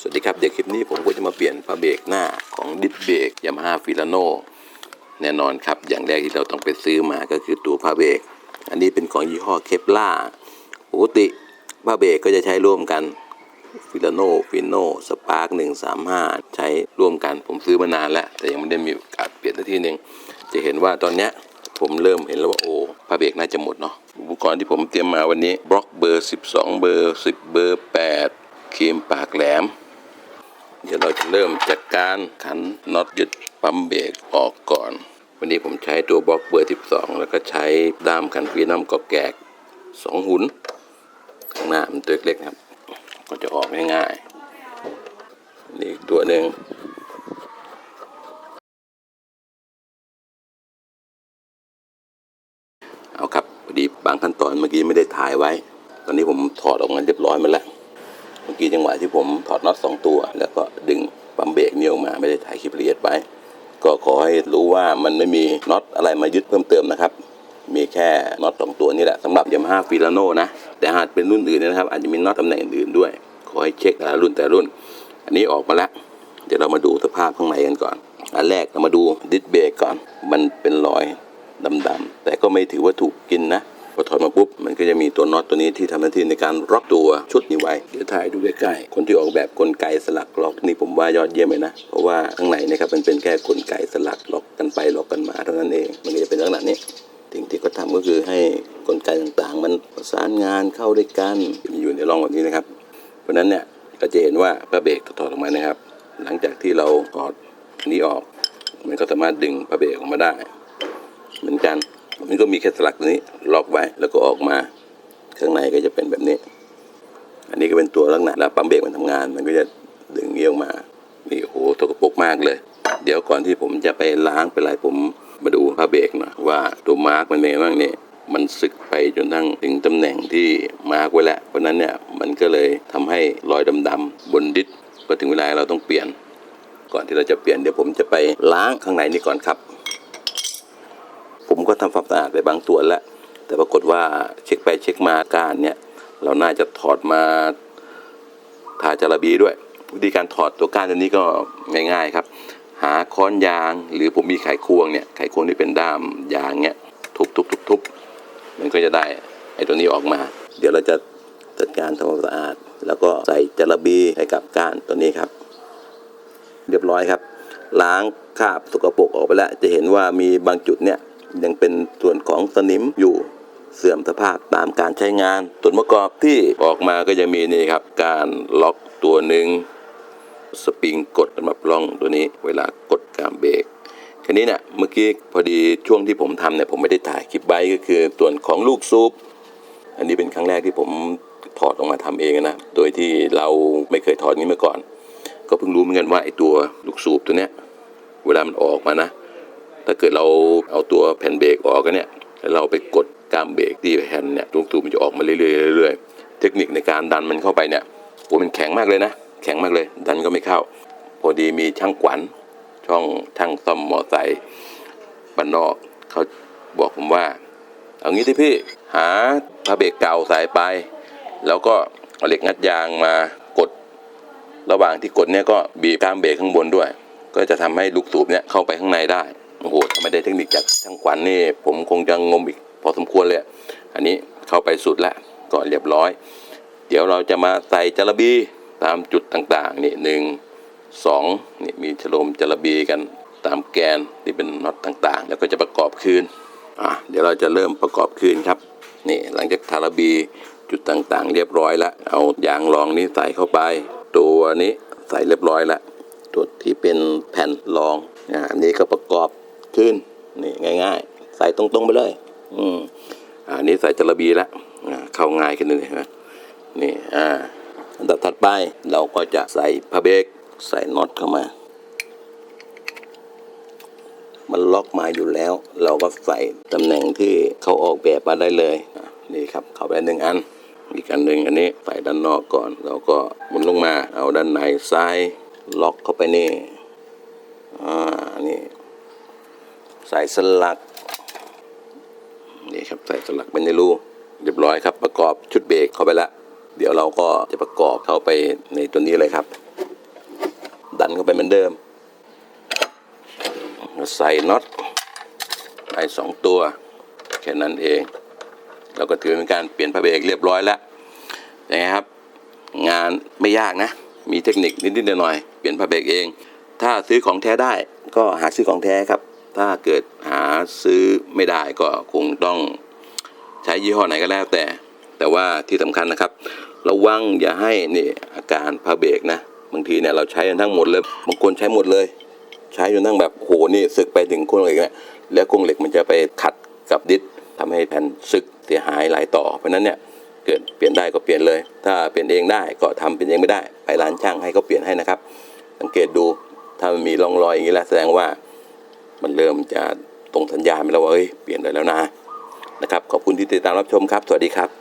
สวัสดีครับ เดี๋ยวคลิปนี้ผมก็จะมาเปลี่ยนผ้าเบรกหน้าของดิสเบรกยามาฮ่าฟิลาโนแน่นอนครับ อย่างแรกที่เราต้องไปซื้อมาก็คือตัวผ้าเบรกอันนี้เป็นของยี่ห้อเคปล่าปกติผ้าเบรกก็จะใช้ร่วมกันฟิลาโนฟิโนสปาร์กหนึ่งสามห้าใช้ร่วมกันผมซื้อมานานแล้ว แต่ยังไม่ได้มีโอกาสเปลี่ยนทีหนึ่งจะเห็นว่าตอนเนี้ยผมเริ่มเห็นแล้วว่าโอ้ผ้าเบรกน่าจะหมดเนาะอุปกรณ์ที่ผมเตรียมมาวันนี้บล็อกเบอร์ 12 เบอร์ 10 เบอร์ 8 ครีมปากแหลม เดี๋ยวเราจะเริ่มจากการขันน็อตยึดปั๊มเบรกออกก่อน วันนี้ผมใช้ตัวบล็อกเบอร์ 12 แล้วก็ใช้ด้ามขันฟีน้ำกอกแกกสองหุ่นข้างหน้ามันตัวเล็กๆครับ ก็จะออกง่ายๆ นี่ตัวหนึ่งเอาครับพอดีบางขั้นตอนเมื่อกี้ไม่ได้ถ่ายไว้ ตอนนี้ผมถอดออกมาเรียบร้อยหมาแล้ว มื่อกี้จังหวะที่ผมถอดน็อตสองตัว แล้วก็ดึงปั๊มเบรกนี้ออกมาไม่ได้ถ่ายคลิปละเอียดไว้ก็ขอให้รู้ว่ามันไม่มีน็อตอะไรมายึดเพิ่มเติมนะครับ มีแค่น็อตสองตัวนี่แหละสำหรับยามาฮ่าฟิลาโนนะ แต่หากเป็นรุ่นอื่นนะครับ อาจจะมีน็อตตำแหน่งอื่นด้วย ขอให้เช็คแต่ละรุ่นแต่ละรุ่น อันนี้ออกมาแล้ว เดี๋ยวเรามาดูสภาพข้างในกันก่อน อันแรกเรามาดูดิสเบรกก่อน มันเป็นรอยดำๆแต่ก็ไม่ถือว่าถูกกินนะ พอถอดมาปุ๊บมันก็จะมีตัวน็อตตัวนี้ที่ทำหน้าที่ในการล็อกตัวชุดนี้ไว้เดี๋ยวถ่ายดูใกล้ๆคนที่ออกแบบกลไกสลักล็อกนี่ผมว่ายอดเยี่ยมเลยนะเพราะว่าข้างในนะครับมันเป็นแค่กลไกสลักล็อกกันไปล็อกกันมาเท่านั้นเองมันก็จะเป็นลักษณะนี้สิ่งที่เขาทำก็คือให้กลไกต่างๆ มันประสานงานเข้าด้วยกันอยู่ในร่องแบบนี้นะครับ เพราะนั้นเนี่ยก็จะเห็นว่าพระเบรกถอดออกมานะครับ หลังจากที่เราถอดอันนี้ออก มันก็สามารถดึงพระเบรกออกมาได้ เหมือนกัน มันก็มีแค่สลักตัวนี้ล็อกไว้แล้วก็ออกมา ข้างในก็จะเป็นแบบนี้ อันนี้ก็เป็นตัวลักษณะแล้วปั๊มเบรกมันทำงาน มันก็จะดึงเงี้ยออกมานี่โอ้โหตกกระปกมากเลย เดี๋ยวก่อนที่ผมจะไปล้างไปอะไรผมมาดูผ้าเบรกหนะว่าตัวมาร์กมันเป็นไงบ้างเนี่ยมันสึกไปจนทั้งถึงตำแหน่งที่มาร์กไว้แล้ว เพราะนั้นเนี่ยมันก็เลยทำให้รอยดำๆบนดิสก็ถึงเวลาเราต้องเปลี่ยน ก่อนที่เราจะเปลี่ยนเดี๋ยวผมจะไปล้างข้างในนี่ก่อนครับ ก็ทำความสะอาดไปบางส่วนแล้ว แต่ปรากฏว่าเช็คไปเช็คมาการเนี่ยเราน่าจะถอดมาทาจาระบีด้วย วิธีการถอดตัวก้านตัวนี้ก็ง่ายๆครับ หาค้อนยางหรือผมมีไขควงเนี่ยไขควงที่เป็นด้ามยางเนี่ยทุบทุบทุบทุบมันก็จะได้ไอ้ตัวนี้ออกมา เดี๋ยวเราจะจัดการทำความสะอาด แล้วก็ใส่จาระบีให้กับก้านตัวนี้ครับ เรียบร้อยครับ ล้างคราบสกปรกออกไปแล้ว จะเห็นว่ามีบางจุดเนี่ย ยังเป็นส่วนของสนิมอยู่เสื่อมสภาพตามการใช้งาน ส่วนประกอบที่ออกมาก็จะมีนี่ครับ การล็อกตัวหนึ่งสปริงกดสำหรับล่องตัวนี้ เวลากดกามเบรกคันนี้เนี่ยเมื่อกี้พอดีช่วงที่ผมทำเนี่ยผมไม่ได้ถ่ายคลิปไว้ก็คือส่วนของลูกซูปอันนี้เป็นครั้งแรกที่ผมถอดออกมาทำเองนะ โดยที่เราไม่เคยถอดนี้มาก่อน ก็เพิ่งรู้เหมือนกันว่าไอ้ตัวลูกสูบตัวเนี้ย เวลามันออกมานะ ถ้าเกิดเราเอาตัวแผ่นเบรกออกกันเนี่ยแล้วเราไปกดกามเบรกที่แผ่นเนี่ยลูกสูบมันจะออกมาเรื่อยๆเรื่อยเทคนิคในการดันมันเข้าไปเนี่ยโอ้มันแข็งมากเลยนะ แข็งมากเลย ดันก็ไม่เข้า พอดีมีช่างขวัญช่องช่างซ่อมมอไซค์บ้านนอกเขาบอกผมว่า เอางี้ที่พี่หาผ้าเบรกเก่าใส่ไป แล้วก็เอาเหล็กงัดยางมากด ระหว่างที่กดเนี่ยก็บีบกล้ามเบรกข้างบนด้วย ก็จะทำให้ลูกสูบเนี่ยเข้าไปข้างในได้ โอ้โหถ้าไมได้เทคนิคจากช่างขวัญนี่ผมคงจะงมอีกพอสมควรเลย อันนี้เข้าไปสุดแล้วก็เรียบร้อย เดี๋ยวเราจะมาใส่จระบีตามจุดต่างๆนี่หนึ่งสองนี่มีฉลมจระบีกันตามแกนที่เป็นน็อตต่างๆ แล้วก็จะประกอบคืนอะเดี๋ยวเราจะเริ่มประกอบคืนครับนี่หลังจากทาระบีจุดต่างๆ เรียบร้อยแล้วเอายางรองนี้ใส่เข้าไป ตัวนี้ใส่เรียบร้อยแล้วตัวที่เป็นแผ่นรองอ่าอันนี้ก็ประกอบ ขึ้นนี่ง่ายๆ ใส่ตรงๆไปเลย อืมอ่าอันนี้ใส่จระบีแล้วเข้าง่ายขึ้นเลยเห็นไหมนี่อ่าอันดับถัดไปเราก็จะใส่พระเบรกใส่น็อตเข้ามา มันล็อกมาอยู่แล้ว เราก็ใส่ตำแหน่งที่เขาออกแบบมาได้เลยนี่ครับเข้าไปหนึ่งอันอีกอันหนึ่งอันนี้ใส่ด้านนอกก่อนแล้วก็หมุนลงมา เอาด้านในซ้ายล็อกเข้าไปนี่อ่านี่ ใส่สลักนี่ครับใส่สลักเป็นในรูเรียบร้อยครับ ประกอบชุดเบรกเข้าไปแล้วเดี๋ยวเราก็จะประกอบเข้าไปในตัวนี้เลยครับ ดันเข้าไปเหมือนเดิม ใส่น็อตได้สองตัว แค่นั้นเอง เราก็ถือเป็นการเปลี่ยนพระเบรกเรียบร้อยแล้วยังไงครับ งานไม่ยากนะ มีเทคนิคนิดๆหน่อยๆเปลี่ยนพระเบรกเอง ถ้าซื้อของแท้ได้ก็หาซื้อของแท้ครับ ถ้าเกิดหาซื้อไม่ได้ก็คงต้องใช้ยี่ห้อไหนก็แล้วแต่ แต่ว่าที่สำคัญนะครับ ระวังอย่าให้นี่อาการพระเบรกนะบางทีเนี่ยเราใช้กันทั้งหมดเลยบางคนใช้หมดเลย ใช้จนทั้งแบบโหนี่สึกไปถึงโครงเหล็กเนี่ยแล้วโครงเหล็กมันจะไปขัดกับดิสทำให้แผ่นสึกเสียหายหลายต่อ เพราะฉะนั้นเนี่ยเกิดเปลี่ยนได้ก็เปลี่ยนเลย ถ้าเปลี่ยนเองได้ก็ทำเปลี่ยนเองไม่ได้ ไปร้านช่างให้เขาเปลี่ยนให้นะครับ สังเกตดูถ้ามันมีร่องรอยอย่างนี้แล้วแสดงว่า มันเริ่มจะตรงสัญญาณไปแล้วว่าเฮ้ยเปลี่ยนได้แล้วนะนะครับขอบคุณที่ติดตามรับชมครับ สวัสดีครับ